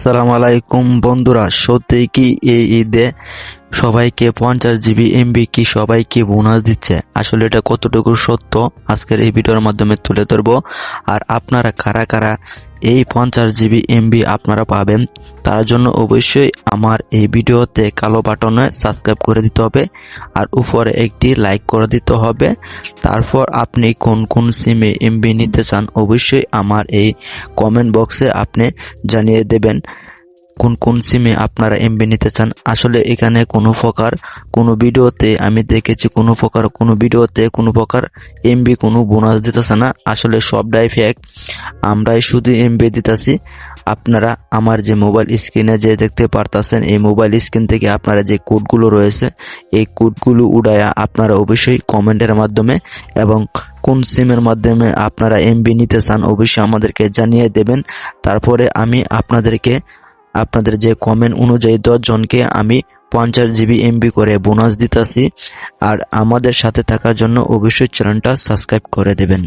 আসসালামু আলাইকুম বন্ধুরা সত্যি কি এই ঈদে সবাইকে পঞ্চাশ জিবি এমবি কি সবাইকে বোনাস দিচ্ছে? আসলে এটা কতটুকু সত্য? আজকের এই ভিডিওর মাধ্যমে তুলে ধরবো। আর আপনারা কারা কারা এই পঞ্চাশ জিবি এমবি আপনারা পাবেন, তার জন্য অবশ্যই আমার এই ভিডিওতে কালো বাটনে সাবস্ক্রাইব করে দিতে হবে আর উপরে একটি লাইক করে দিতে হবে। তারপর আপনি কোন কোন সিমে এমবি নিতে চান, অবশ্যই আমার এই কমেন্ট বক্সে আপনি জানিয়ে দেবেন। কোন কোন সিমে আপনারা এমবি নিতে চান, আসলে এখানে কোনো প্রকার কোনো ভিডিওতে আমি দেখেছি কোনো প্রকার, কোনো ভিডিওতে কোনো প্রকার এমবি কোনো বোনাস দিতেছে না, আসলে সবটাই ফেক। আমরাই শুধু এমবি দিতেছি। আপনারা আমার যে মোবাইল স্ক্রিনে যে দেখতে পারতাছেন, এই মোবাইল স্ক্রিন থেকে আপনারা যে কোডগুলো রয়েছে, এই কোডগুলো উড়ায়া আপনারা অবশ্যই কমেন্টের মাধ্যমে এবং কোন সিমের মাধ্যমে আপনারা এমবি নিতে চান, অবশ্যই আমাদেরকে জানিয়ে দেবেন। তারপরে আমি আপনাদেরকে আপনাদের যে কমেন্ট অনুযায়ী দশ জনকে আমি পঞ্চাশ জিবি এমবি করে বোনাস দিতেছি। আর আমাদের সাথে থাকার জন্য অবশ্যই চ্যানেলটা সাবস্ক্রাইব করে দেবেন।